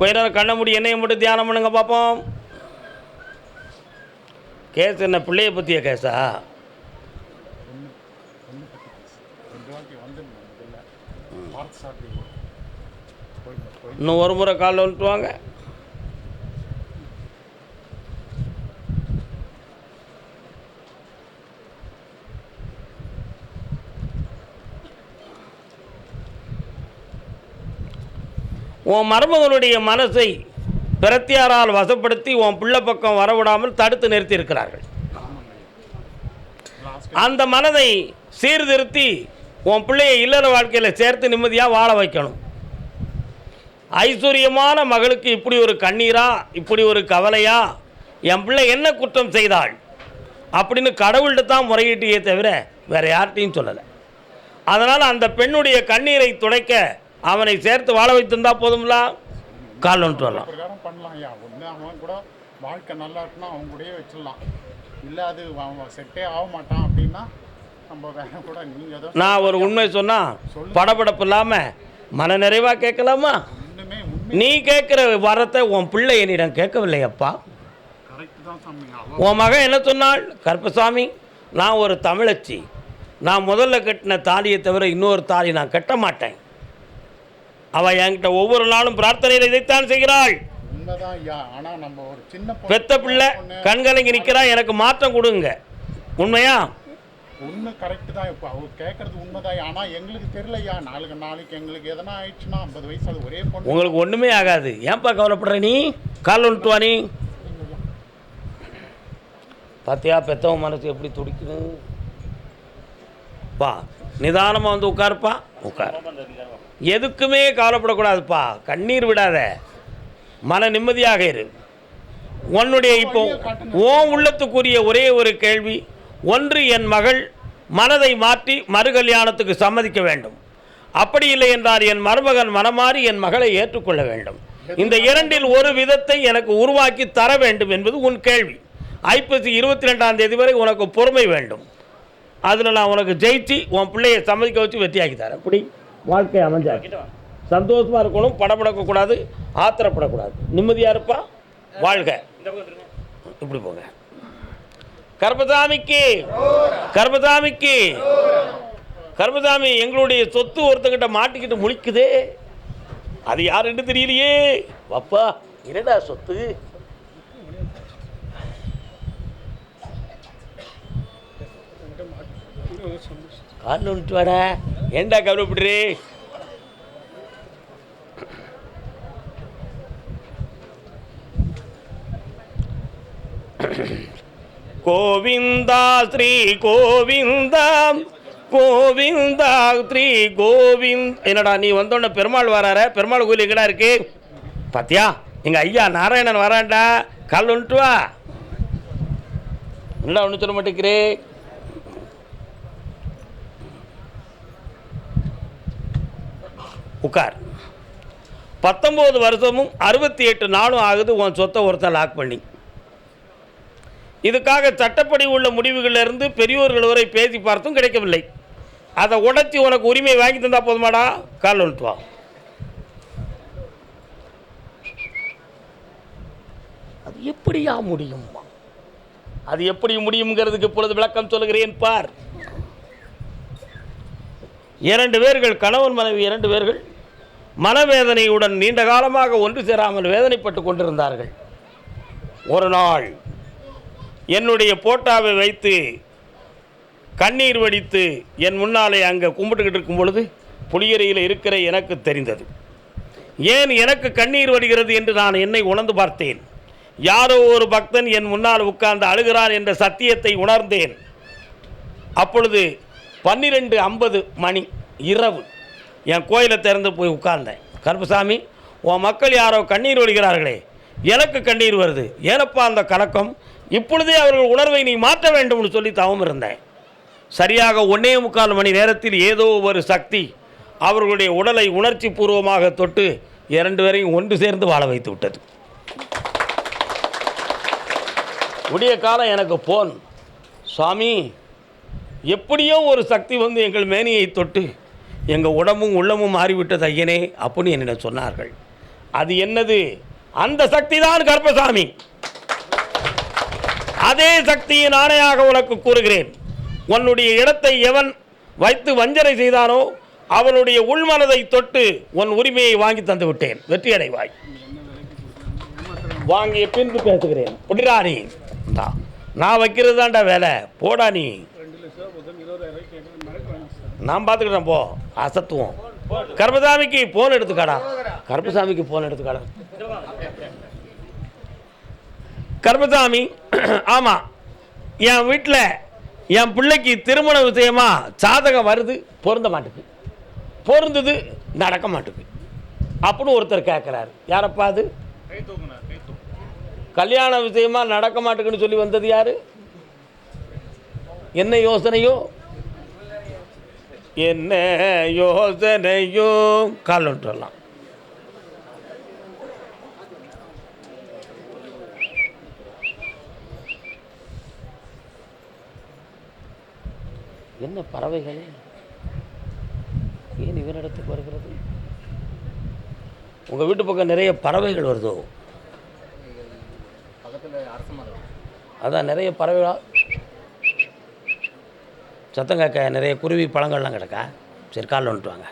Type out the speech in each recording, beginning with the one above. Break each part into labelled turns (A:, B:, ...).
A: கொஞ்ச நேரம் கண்ண மூடி என்னைய மட்டும் தியானம் பண்ணுங்க பார்ப்போம் கேஸ் என்ன பிள்ளைய பற்றிய கேஸா? இன்னும் ஒரு முறை காலில் வந்துட்டு வாங்க. உன் மருமகனுடைய மனசை பிரத்தியாரால் வசப்படுத்தி உன் பிள்ளை பக்கம் வரவிடாமல் தடுத்து நிறுத்தி இருக்கிறார்கள் அந்த மனதை சீர்திருத்தி உன் பிள்ளையை இல்லற வாழ்க்கையில் சேர்த்து நிம்மதியாக வாழ வைக்கணும். ஐஸ்வர்யமான மகளுக்கு இப்படி ஒரு கண்ணீரா இப்படி ஒரு கவலையா என் பிள்ளை என்ன குற்றம் செய்தாள் அப்படின்னு கடவுள்கிட்ட தான் முறையீட்டியே தவிர வேறு யார்கிட்டையும் சொல்லலை. அதனால் அந்த பெண்ணுடைய கண்ணீரை துடைக்க அவனை சேர்த்து வாழ வைத்திருந்தா போதும்ல? கால் வந்துட்டு வரலாம்.
B: பிரகாரம் பண்ணலாம். ஐயா ஒன்று அவன் கூட வாழ்க்கை நல்லா இருக்குன்னா அவன் கூடயே வச்சிடலாம். இல்லை அது அவன் செட்டே ஆக மாட்டான் அப்படின்னா நம்ம வேற கூட நீங்கள்
A: நான் ஒரு உண்மை சொன்னால் படபடப்பு இல்லாமல் மன நிறைவாக கேட்கலாமா? நீ கேட்குற வரத்தை உன் பிள்ளை என்னிடம் கேட்கவில்லை அப்பா
B: கரெக்டு தான் சாமி. அவன்
A: உன் மகன் என்ன சொன்னாள்? கருப்பசாமி நான் ஒரு தமிழச்சி. நான் முதல்ல கட்டின தாலியை தவிர இன்னொரு தாலி நான் கட்ட மாட்டேன். அவள் என்கிட்ட ஒவ்வொரு நாளும் பிரார்த்தனையில் இதைத்தான் செய்கிறாள். பெத்த பிள்ளை கண்கலங்கி நிற்கிறா எனக்கு மாற்றம் கொடுங்க. உண்மையா?
B: உண்மை கரெக்டு தான். இப்போ அவர் கேட்கறது உண்மைதான் ஆனால் எங்களுக்கு தெரியலையா நாளைக்கு நாளைக்கு எங்களுக்கு எதனா ஆயிடுச்சுன்னா ஐம்பது வயசு அது ஒரே பொண்ணு.
A: உங்களுக்கு ஒன்றுமே ஆகாது. ஏன்பா கவலைப்படுற நீ? கால் வா நீ? பார்த்தியா பெத்தவன் மனசு எப்படி துடிக்குது? பா நிதானமாக வந்து உட்காருப்பா. உட்கார். எதுக்குமே கவலைப்படக்கூடாதுப்பா. கண்ணீர் விடாத. மன நிம்மதியாக இரு. உன்னுடைய இப்போ ஓ உள்ளத்துக்குரிய ஒரே ஒரு கேள்வி ஒன்று என் மகள் மனதை மாற்றி மறு கல்யாணத்துக்கு சம்மதிக்க வேண்டும். அப்படி இல்லை என்றால் என் மருமகன் மனமாறி என் மகளை ஏற்றுக்கொள்ள வேண்டும். இந்த இரண்டில் ஒரு விதத்தை எனக்கு உருவாக்கி தர வேண்டும் என்பது உன் கேள்வி. ஐப்பசி இருபத்தி ரெண்டாம் தேதி வரை உனக்கு பொறுமை வேண்டும். அதில் நான் உனக்கு ஜெயிச்சு உன் பிள்ளையை சம்மதிக்க வச்சு வெற்றியாக்கி தரேன். அப்படி வாழ்க்கை அமைஞ்சா. சந்தோஷமாக இருக்கணும் படப்படக்கூடாது ஆத்திரப்படக்கூடாது. நிம்மதியாக இருப்பா வாழ்க. இப்படி போங்க. கர்பசாமிக்கு கர்பசாமிக்கு கர்பசாமி எங்களுடைய சொத்து ஒருத்தங்கிட்ட மாட்டிக்கிட்டு முழிக்குதே. அது யாருன்னு தெரியலையே. வப்பா என்னடா சொத்து? காலில் விட்டு வாடா. ஏண்டா கவலைப்படுறி? கோவிந்தா ஸ்ரீ கோவிந்தா கோவிந்தா ஸ்ரீ கோவிந்த். என்னடா நீ வந்தோடனே பெருமாள் வரார? பெருமாள் கோயில் எங்கடா இருக்கு? பாத்தியா எங்க ஐயா நாராயணன் வரான்டா. கால் வந்துட்டு வா. என்னடா ஒன்று சொல்ல மாட்டேங்கிறே? உட்கார். பத்தொம்போது வருஷமும் அறுபத்தி எட்டு நாளும் ஆகுது உன் சொத்தை ஒருத்தன் லாக் பண்ணி. இதுக்காக சட்டப்படி உள்ள முடிவுகளிலிருந்து பெரியோர்கள் வரை பேசி பார்த்தும் கிடைக்கவில்லை. அதை உடச்சி உனக்கு உரிமை வாங்கி தந்தால் போதுமாடா? கால் வந்துட்டு வா. அது எப்படியா முடியும் அது எப்படி முடியுங்கிறதுக்கு இப்பொழுது விளக்கம் சொல்லுகிறேன் பார். இரண்டு பேர்கள் கணவன் மனைவி இரண்டு பேர்கள் மனவேதனையுடன் நீண்ட காலமாக ஒன்று சேராமல் வேதனைப்பட்டு கொண்டிருந்தார்கள். ஒரு நாள் என்னுடைய போட்டாவை வைத்து கண்ணீர் வடித்து என் முன்னாலே அங்கே கும்பிட்டுக்கிட்டு இருக்கும் பொழுது புளியறையில் இருக்கிற எனக்கு தெரிந்தது. ஏன் எனக்கு கண்ணீர் வருகிறது என்று நான் என்னை உணர்ந்து பார்த்தேன். யாரோ ஒரு பக்தன் என் முன்னால் உட்கார்ந்து அழுகிறான் என்ற சத்தியத்தை உணர்ந்தேன். அப்பொழுது பன்னிரெண்டு ஐம்பது மணி இரவு என் கோயிலை திறந்து போய் உட்கார்ந்தேன். கருப்பசாமி உன் மக்கள் யாரோ கண்ணீர் ஒழிகிறார்களே எனக்கு கண்ணீர் வருது. ஏனப்பா அந்த கலக்கம்? இப்பொழுதே அவர்கள் உணர்வை நீ மாற்ற வேண்டும்னு சொல்லி தவம் இருந்தேன். சரியாக ஒன்னே முக்கால் மணி நேரத்தில் ஏதோ ஒரு சக்தி அவர்களுடைய உடலை உணர்ச்சி பூர்வமாக தொட்டு இரண்டு பேரையும் ஒன்று சேர்ந்து வாழ வைத்து விட்டது. விடிய காலம் எனக்கு போன். சுவாமி எப்படியோ ஒரு சக்தி வந்து எங்கள் மேனியை தொட்டு எங்கள் உடம்பும் உள்ளமும் மாறிவிட்டது ஐயனே அப்படின்னு என்னிடம் சொன்னார்கள். அது என்னது? அந்த சக்தி தான் கர்ப்பசாமி. அதே சக்தியை நாணையாக உனக்கு கூறுகிறேன். உன்னுடைய இடத்தை எவன் வைத்து வஞ்சனை செய்தானோ அவனுடைய உள்மனதை தொட்டு உன் உரிமையை வாங்கி தந்து விட்டேன். வெற்றி அடைவாய். வாங்கிய பின்பு பேசுகிறேன். புடிடா நீ நான் வைக்கிறது தான்டா வேலை. போடா நீ. நான் பார்த்துக்கிறேன் போ. அசத்துவோம். கர்மசாமிக்கு போன் எடுத்துக்காடா. கர்மசாமிக்கு போன் எடுத்துக்காடா. கர்மசாமி ஆமாம் என் வீட்டில் என் பிள்ளைக்கு திருமண விஷயமா சாதகம் வருது பொருந்த மாட்டுக்கு. பொருந்தது நடக்க மாட்டுக்கு. அப்படின்னு ஒருத்தர் கேட்குறாரு யாரப்பா அது? கல்யாண விஷயமா நடக்க மாட்டுக்குன்னு சொல்லி வந்தது யாரு? என்ன யோசனையோ? என்ன யோசனையோ? கால் விட்டுறலாம். என்ன பறவைகள்? ஏன் இவரிடத்துக்கு வருகிறது? உங்கள் வீட்டு பக்கம் நிறைய பறவைகள் வருதோ? அதான் நிறைய பறவைகளா சத்தம் கேட்க நிறைய குருவி பழங்கள்லாம் கிடக்கா? சரி காலில் வந்துட்டு வாங்க.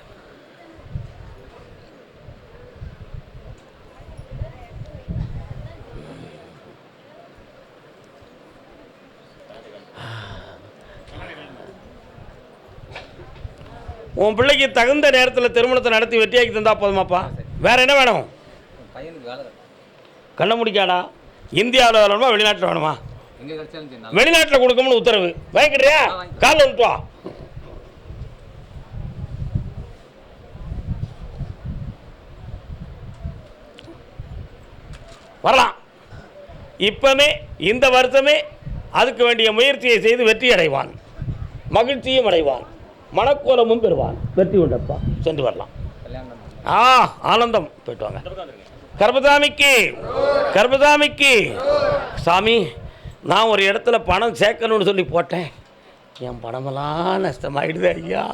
A: உன் பிள்ளைக்கு தகுந்த நேரத்தில் திருமணத்தை நடத்தி வெற்றியாக்கி தந்தா போதுமாப்பா. வேற என்ன வேணும்? கண்ண முடிக்காடா? இந்தியாவில் வேணுமா வெளிநாட்டில் வேணுமா? வெளிநாட்டில் கொடுக்கணும்னு உத்தரவு. வாங்கிக்கிறியா? காலில் வந்துட்டு வரலாம். இப்பமே இந்த வருஷமே அதுக்கு வேண்டிய முயற்சியை செய்து வெற்றி அடைவான். மகிழ்ச்சியும் அடைவான். மனக்கோலமும் பெறுவான். வெற்றி உண்டப்பா. சென்று வரலாம். ஆ ஆனந்தம். போயிட்டு வாங்க. கர்பசாமிக்கு கர்பசாமிக்கு சாமி நான் ஒரு இடத்துல பணம் சேர்க்கணும்னு சொல்லி போட்டேன். என் பணமெல்லாம் நஷ்டமாயிடுது ஐயா.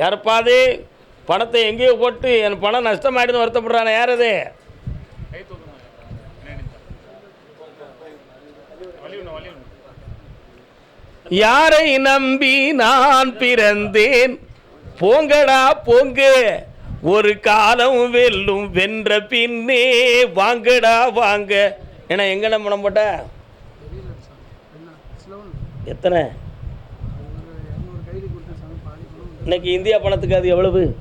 A: யாரப்பாது? பணத்தை எங்கேயோ போட்டு என் பணம் நஷ்டமாயிடுதுன்னு வருத்தப்படுறானே யார் அது? யாரை நம்பி நான் பிறந்தேன்? போங்கடா போங்க. ஒரு காலம் வெல்லும் வென்ற பின்னே வாங்கடா வாங்க. ஏன்னா எங்க நம்ம போட்ட? எத்தனை? இன்னைக்கு இந்தியா பணத்துக்கு அது எவ்வளவு?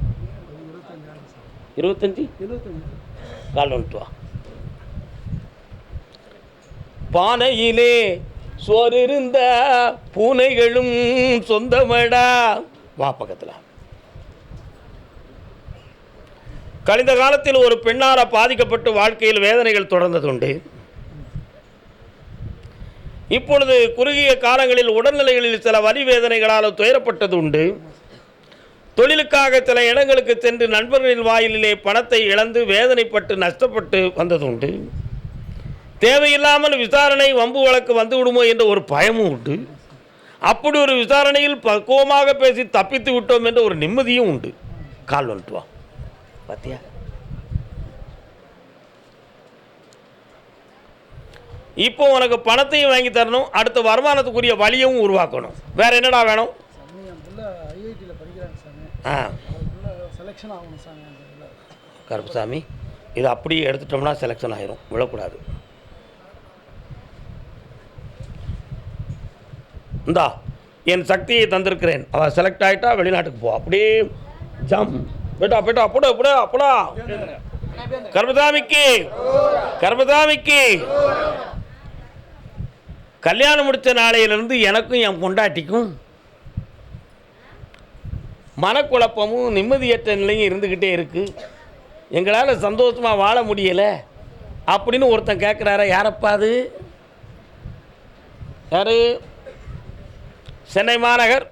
A: இருபத்தஞ்சி? கால் வந்துட்டு பானையிலே சோறு இருந்த பூனைகளும் சொந்தமடா. வா பக்கத்தில். கழிந்த காலத்தில் ஒரு பெண்ணார பாதிக்கப்பட்டு வாழ்க்கையில் வேதனைகள் தொடர்ந்ததுண்டு. இப்பொழுது குறுகிய காலங்களில் உடல்நிலைகளில் சில வரி வேதனைகளால் துயரப்பட்டது உண்டு. தொழிலுக்காக சில இடங்களுக்கு சென்று நண்பர்களின் வாயிலிலே பணத்தை இழந்து வேதனைப்பட்டு நஷ்டப்பட்டு வந்ததுண்டு தேவையில்லாமல் விசாரணை வம்பு வழக்கு வந்து விடுமோ என்ற ஒரு பயமும் உண்டு. அப்படி ஒரு விசாரணையில் பக்குவமாக பேசி தப்பித்து விட்டோம் என்ற ஒரு நிம்மதியும் உண்டு. கால் வந்துட்டு வா. பார்த்தியா இப்போ உனக்கு பணத்தையும் வாங்கி தரணும். அடுத்த வருமானத்துக்குரிய வழியும் உருவாக்கணும். வேற என்னடா வேணும்? ஆ. கருப்புசாமி இது அப்படியே எடுத்துட்டோம்னா செலெக்ஷன் ஆயிரும். விழக்கூடாது. இந்தா என் சக்தியை தந்திருக்கிறேன். அவள் செலக்ட் ஆகிட்டா வெளிநாட்டுக்கு போ. அப்படியே ஜம். போய்ட்டா போய்ட்டா அப்படா அப்படா அப்படா கர்மசாமிக்கு கர்மசாமிக்கு கல்யாணம் முடித்த நாளையிலிருந்து எனக்கும் என் பொண்டாட்டிக்கும் மனக்குழப்பமும் நிம்மதியற்ற நிலையும் இருந்துக்கிட்டே இருக்குது எங்களால் சந்தோஷமாக வாழ முடியலை. அப்படின்னு ஒருத்தன் கேட்குறாரா யாரப்பா அது? யார்? சென்னை மாநகர்.